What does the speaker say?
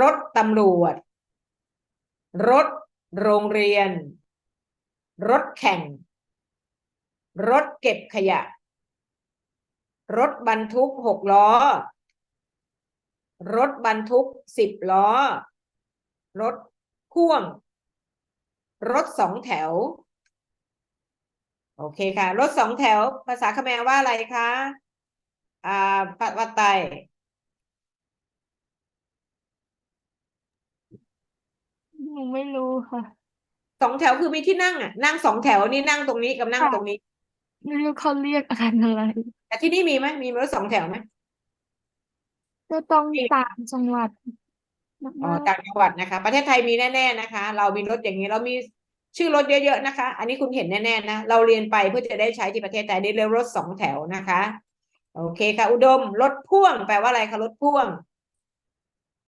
รถตำรวจ รถโรงเรียน รถแข่ง รถเก็บขยะ รถบรรทุกหกล้อ รถบรรทุกสิบล้อ รถพ่วง รถสองแถว โอเคค่ะ รถสองแถว ภาษาเขมรว่าอะไรคะ อ่าปัตวัตไต หนูไม่รู้ค่ะ สองแถวคือมีที่นั่งอะนั่งสองแถวนี่นั่งตรงนี้กับนั่งค่ะ ตรงนี้ ไม่รู้เขาเรียกอะไรอะไร แต่ที่นี่มีไหมมีรถสองแถวไหมก็ต้องมีต่างจังหวัดอ๋อมากต่างจังหวัดนะคะ ประเทศไทยมีแน่ๆนะคะ เรามีรถอย่างนี้เรามีชื่อรถเยอะๆนะคะ อันนี้คุณเห็นแน่ๆนะเราเรียนไปเพื่อจะได้ใช้ที่ประเทศไทยได้เรียกรถสองแถวนะคะ โอเคค่ะ อุดมรถพ่วงแปลว่าอะไรคะรถพ่วงๆ